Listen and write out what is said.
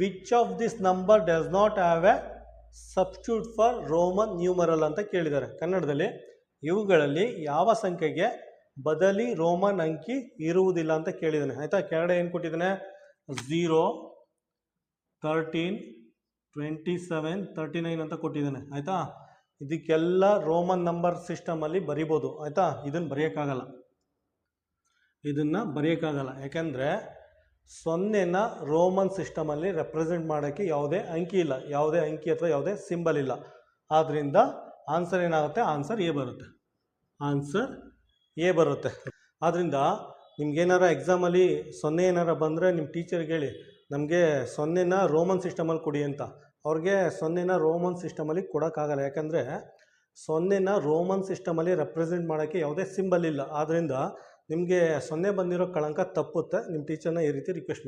Which of this number does not have a substitute for Roman numeral ಅಂತ ಕೇಳಿದ್ದಾರೆ. ಕನ್ನಡದಲ್ಲಿ ಇವುಗಳಲ್ಲಿ ಯಾವ ಸಂಖ್ಯೆಗೆ ಬದಲಿ ರೋಮನ್ ಅಂಕಿ ಇರುವುದಿಲ್ಲ ಅಂತ ಕೇಳಿದ್ದಾನೆ. ಆಯಿತಾ? ಕೆಳಗಡೆ ಏನು ಕೊಟ್ಟಿದ್ದಾನೆ? Zero thirteen twenty seven thirty nine ಅಂತ ಕೊಟ್ಟಿದ್ದಾನೆ. ಆಯಿತಾ? ಇದಕ್ಕೆಲ್ಲ ರೋಮನ್ ನಂಬರ್ ಸಿಸ್ಟಮಲ್ಲಿ ಬರಿಬೋದು. ಆಯಿತಾ? ಇದನ್ನು ಬರೆಯೋಕ್ಕಾಗಲ್ಲ. ಇದನ್ನು ಬರೆಯೋಕ್ಕಾಗಲ್ಲ. ಯಾಕೆಂದರೆ ಸೊನ್ನೆನ ರೋಮನ್ ಸಿಸ್ಟಮಲ್ಲಿ ರೆಪ್ರೆಸೆಂಟ್ ಮಾಡೋಕ್ಕೆ ಯಾವುದೇ ಅಂಕಿ ಇಲ್ಲ. ಯಾವುದೇ ಅಂಕಿ ಅಥವಾ ಯಾವುದೇ ಸಿಂಬಲ್ ಇಲ್ಲ. ಆದ್ದರಿಂದ ಆನ್ಸರ್ ಏನಾಗುತ್ತೆ? ಆನ್ಸರ್ ಎ ಬರುತ್ತೆ. ಆನ್ಸರ್ ಎ ಬರುತ್ತೆ. ಆದ್ದರಿಂದ ನಿಮ್ಗೇನಾರ ಎಕ್ಸಾಮಲ್ಲಿ ಸೊನ್ನೆ ಏನಾರ ಬಂದರೆ ನಿಮ್ಮ ಟೀಚರ್ಗೆ ಹೇಳಿ, ನಮಗೆ ಸೊನ್ನೆನ ರೋಮನ್ ಸಿಸ್ಟಮಲ್ಲಿ ಕೊಡಿ ಅಂತ. ಅವ್ರಿಗೆ ಸೊನ್ನೆನ ರೋಮನ್ ಸಿಸ್ಟಮಲ್ಲಿ ಕೊಡೋಕ್ಕಾಗಲ್ಲ. ಯಾಕಂದರೆ ಸೊನ್ನೆನ ರೋಮನ್ ಸಿಸ್ಟಮಲ್ಲಿ ರೆಪ್ರೆಸೆಂಟ್ ಮಾಡೋಕ್ಕೆ ಯಾವುದೇ ಸಿಂಬಲ್ ಇಲ್ಲ. ಆದ್ದರಿಂದ ನಿಮಗೆ ಸೊನ್ನೆ ಬಂದಿರೋ ಕಳಂಕ ತಪ್ಪುತ್ತೆ ನಿಮ್ಮ ಟೀಚರ್ನ ಈ ರೀತಿ ರಿಕ್ವೆಸ್ಟ್ ಮಾಡಿ.